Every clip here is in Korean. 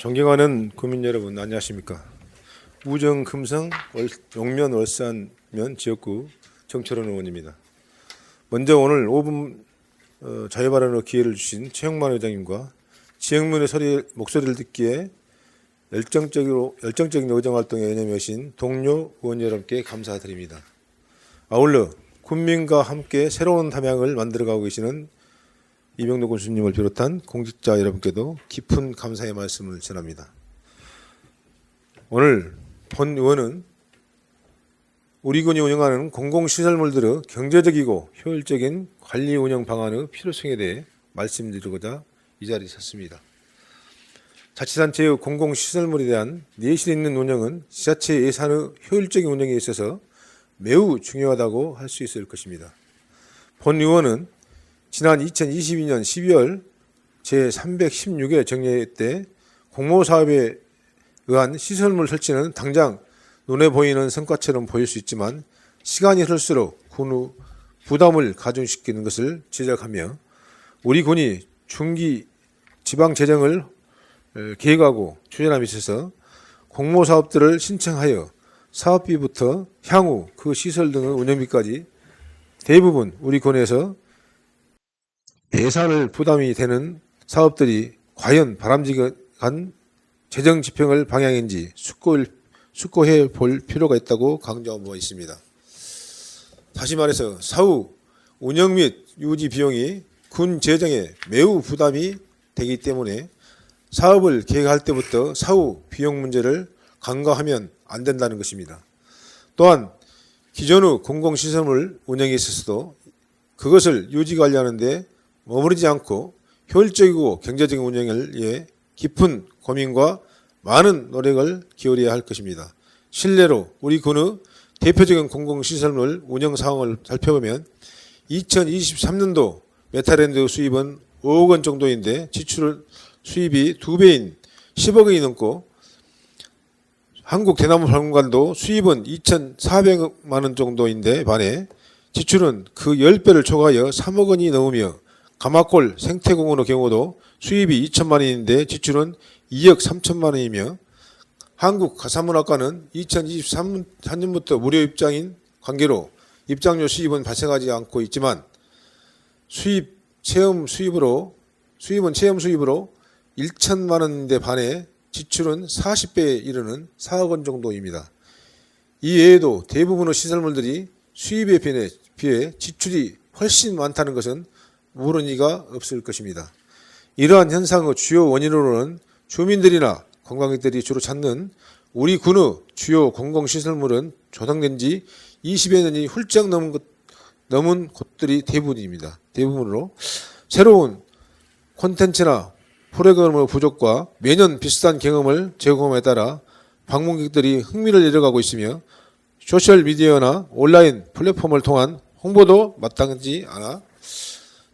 존경하는 국민 여러분 안녕하십니까 우정 금성 월- 용면 월산면 지역구 정철원 의원입니다. 먼저 오늘 5분 어, 자유발언의 기회를 주신 최영만 의장님과 지역민의 소리 목소리를 듣기에 열정적으로 열정적인 의정 활동에 연연하신 동료 의원 여러분께 감사드립니다. 아울러 국민과 함께 새로운 담양을 만들어가고 계시는 이병도 군수님을 비롯한 공직자 여러분께도 깊은 감사의 말씀을 전합니다. 오늘 본 의원은 우리 군이 운영하는 공공시설물들의 경제적이고 효율적인 관리 운영 방안의 필요성에 대해 말씀드리고자 이 자리에 섰습니다. 자치단체의 공공시설물에 대한 내실 있는 운영은 지자체 예산의 효율적인 운영에 있어서 매우 중요하다고 할 수 있을 것입니다. 본 의원은 지난 2022년 12월 제316회 정례 때 공모사업에 의한 시설물 설치는 당장 눈에 보이는 성과처럼 보일 수 있지만 시간이 흐를수록 군후 부담을 가중시키는 것을 지적하며 우리 군이 중기 지방 재정을 어, 계획하고 추진함에 있어서 공모 사업들을 신청하여 사업비부터 향후 그 시설 등의 운영비까지 대부분 우리 군에서 예산을 부담이 되는 사업들이 과연 바람직한 재정 지평을 방향인지 숙고해 볼 필요가 있다고 강조한 바 있습니다. 다시 말해서 사후 운영 및 유지 비용이 군 재정에 매우 부담이 되기 때문에 사업을 계획할 때부터 사후 비용 문제를 간과하면 안 된다는 것입니다. 또한 기존의 공공시설물 운영에 있어서도 그것을 유지 관리하는데 머무르지 않고 효율적이고 경제적인 운영을 위해 깊은 고민과 많은 노력을 기울여야 할 것입니다. 실례로 우리 군의 대표적인 공공시설물 운영 상황을 살펴보면 2023년도 메타랜드 수입은 5억 원 정도인데 지출 수입이 2배인 10억 원이 넘고 한국 대나무 박물관도 수입은 2,400만 원 정도인데 반해 지출은 그 10배를 초과하여 3억 원이 넘으며 가마골 생태공원의 경우도 수입이 2천만 원인데 지출은 2억 3천만 원이며 한국 가사문학과는 2023년부터 무료 입장인 관계로 입장료 수입은 발생하지 않고 있지만 수입 체험 수입으로 수입은 체험 수입으로 1천만 원인데 반해 지출은 40배에 이르는 4억 원 정도입니다. 이 외에도 대부분의 시설물들이 수입에 비해, 비해 지출이 훨씬 많다는 것은 모르는 이가 없을 것입니다. 이러한 현상의 주요 원인으로는 주민들이나 관광객들이 주로 찾는 우리 군의 주요 공공시설물은 조성된 지 20여 년이 훌쩍 넘은, 것, 넘은 곳들이 대부분입니다. 대부분으로 새로운 콘텐츠나 프로그램의 부족과 매년 비슷한 경험을 제공함에 따라 방문객들이 흥미를 잃어가고 있으며 소셜 미디어나 온라인 플랫폼을 통한 홍보도 마땅하지 않아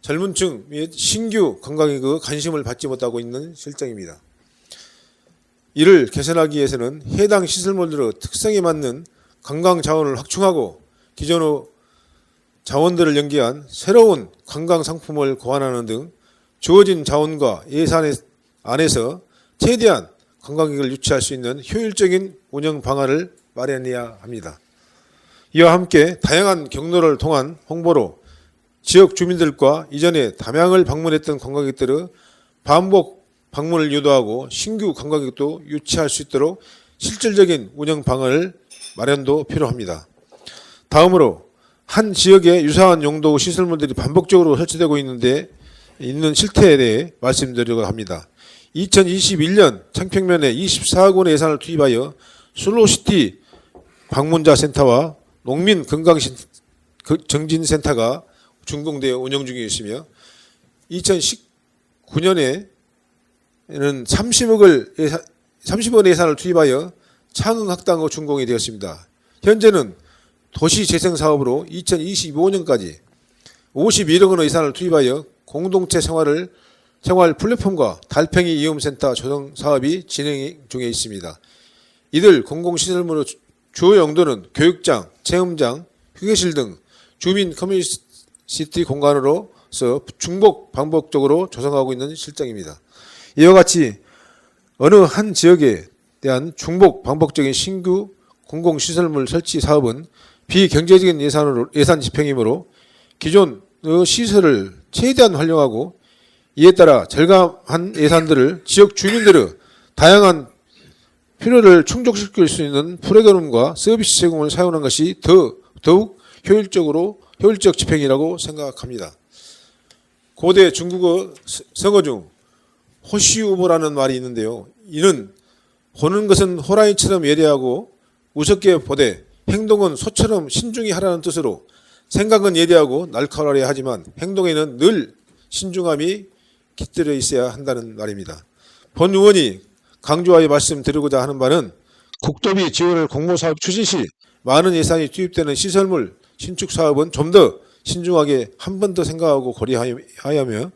젊은 층 및 신규 관광객의 관심을 받지 못하고 있는 실정입니다. 이를 개선하기 위해서는 해당 시설물들의 특성에 맞는 관광 자원을 확충하고 기존의 자원들을 연계한 새로운 관광 상품을 고안하는 등 주어진 자원과 예산 안에서 최대한 관광객을 유치할 수 있는 효율적인 운영 방안을 마련해야 합니다. 이와 함께 다양한 경로를 통한 홍보로 지역 주민들과 이전에 담양을 방문했던 관광객들의 반복 방문을 유도하고 신규 관광객도 유치할 수 있도록 실질적인 운영 방안을 마련도 필요합니다. 다음으로 한 지역에 유사한 용도 시설물들이 반복적으로 설치되고 있는데 있는 실태에 대해 말씀드리려고 합니다. 2021년 창평면에 24억 원의 예산을 투입하여 슬로시티 방문자 센터와 농민 건강 정진 센터가 준공되어 운영 중에 있으며 2019년에는 30억을 예산, 30억 예산을 투입하여 창흥 학당의 준공이 되었습니다. 현재는 도시 재생 사업으로 2025년까지 51억 원의 예산을 투입하여 공동체 생활을 생활 플랫폼과 달팽이 이용센터 조성 사업이 진행 중에 있습니다. 이들 공공시설물의 주요 용도는 교육장, 체험장, 휴게실 등 주민 커뮤니티 공간으로서 중복 반복적으로 조성하고 있는 실정입니다. 이와 같이 어느 한 지역에 대한 중복 반복적인 신규 공공시설물 설치 사업은 비경제적인 예산으로, 예산 집행이므로 기존의 시설을 최대한 활용하고 이에 따라 절감한 예산들을 지역 주민들의 다양한 필요를 충족시킬 수 있는 프로그램과 서비스 제공을 사용하는 것이 더, 더욱 효율적으로 효율적 집행이라고 생각합니다. 고대 중국어 서- 성어 중 호시우보라는 말이 있는데요. 이는 보는 것은 호랑이처럼 예리하고 우습게 보되 행동은 소처럼 신중히 하라는 뜻으로 생각은 예리하고 날카로워야 하지만 행동에는 늘 신중함이 깃들어 있어야 한다는 말입니다. 본 의원이 강조하여 말씀드리고자 하는 바는 국토비 지원을 공모사업 추진 시 많은 예산이 투입되는 시설물 신축 사업은 좀 더 신중하게 한 번 더 생각하고 고려하여며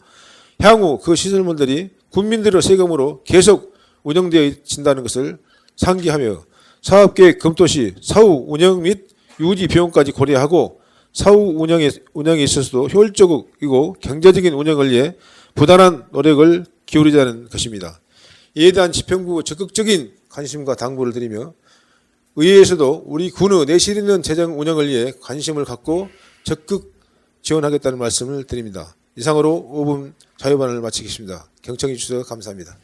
향후 그 시설물들이 국민들의 세금으로 계속 운영되어진다는 것을 상기하며 사업계획 검토 시 사후 운영 및 유지 비용까지 고려하고 사후 운영에, 운영에 있어서도 효율적이고 경제적인 운영을 위해 부단한 노력을 기울이자는 것입니다. 이에 대한 집행부 적극적인 관심과 당부를 드리며 의회에서도 우리 군의 내실 있는 재정 운영을 위해 관심을 갖고 적극 지원하겠다는 말씀을 드립니다. 이상으로 5분 자유반을 마치겠습니다. 경청해 주셔서 감사합니다.